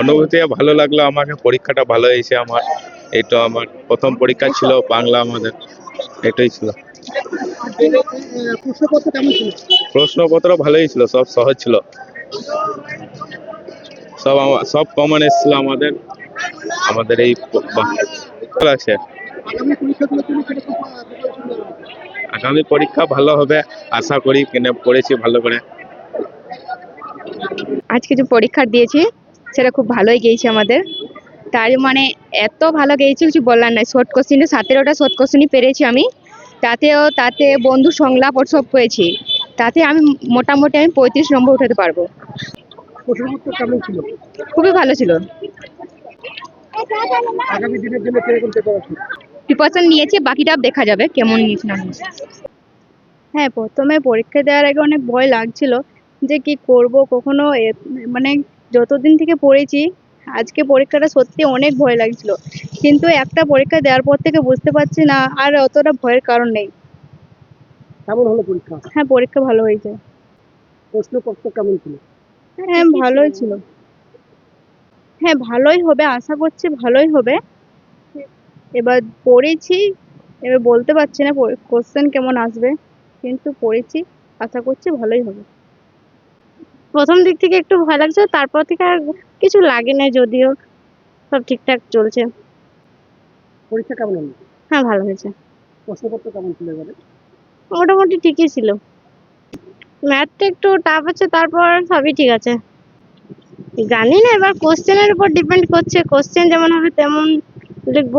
অনুভূতি ভালো লাগল, আমাকে পরীক্ষাটা ভালো হয়েছে আমার। এটা আমার প্রথম পরীক্ষা ছিল বাংলা আমাদের এটাই ছিল। প্রশ্নপত্র ভালোই ছিল, সব সহজ ছিল। সব সব কমন এসেছিল আমাদের আমাদের এই আছে? আগামী পরীক্ষা ভালো হবে, আশা করি, কিনে পড়েছি ভালো করে। আজকে যে পরীক্ষা দিয়েছি সেটা খুব ভালোই গিয়েছে আমাদের। তার মানে এত ভালো গিয়েছে কিছু বলার নাই। শর্ট কোশ্চিনে সতেরোটা শর্ট কোশ্চিনই পেরেছি আমি। তাতেও তাতে বন্ধু সংলাপ ওর সব পেয়েছি তাতে আমি মোটামুটি আমি পঁয়ত্রিশ নম্বর উঠাতে পারব। খুবই ভালো ছিল। আগামী দিনের জন্য কীরকম প্রিপারেশন প্রিপারেশন নিয়েছি বাকিটা দেখা যাবে কেমন নিয়েছি না হ্যাঁ প্রথমে পরীক্ষা দেওয়ার আগে অনেক ভয় লাগছিল যে কি করব কখনো মানে যতদিন থেকে পড়েছি আজকে পরীক্ষাটা সত্যি অনেক ভয় লাগছিল। কিন্তু একটা পরীক্ষা দেওয়ার পর থেকে বুঝতে পারছি না আর অতটা ভয়ের কারণ নেই। কেমন হলো পরীক্ষা? হ্যাঁ পরীক্ষা ভালো হয়েছে। প্রশ্নপত্র কেমন ছিল? হ্যাঁ ভালোই ছিল। হ্যাঁ ভালোই হবে আশা করছি ভালোই হবে। এবার পড়েছি এবার বলতে পারছি না কোশ্চেন কেমন আসবে। কিন্তু পড়েছি আশা করছি ভালোই হবে। প্রথম দিক থেকে একটু ভয় লাগছে তারপর থেকে আর কিছু লাগে না যদিও। সব ঠিকঠাক চলছে। পরীক্ষা কেমন হলো? হ্যাঁ ভালো হয়েছে। প্রশ্নপত্র কেমন ছিল এবারে? মোটামুটি ঠিকই ছিল। ম্যাথটা একটু টাফ আছে তারপর সবই ঠিক আছে। জানি না এবার কোশ্চেনের উপর ডিপেন্ড করছে। কোশ্চেন যেমন হবে তেমন লিখব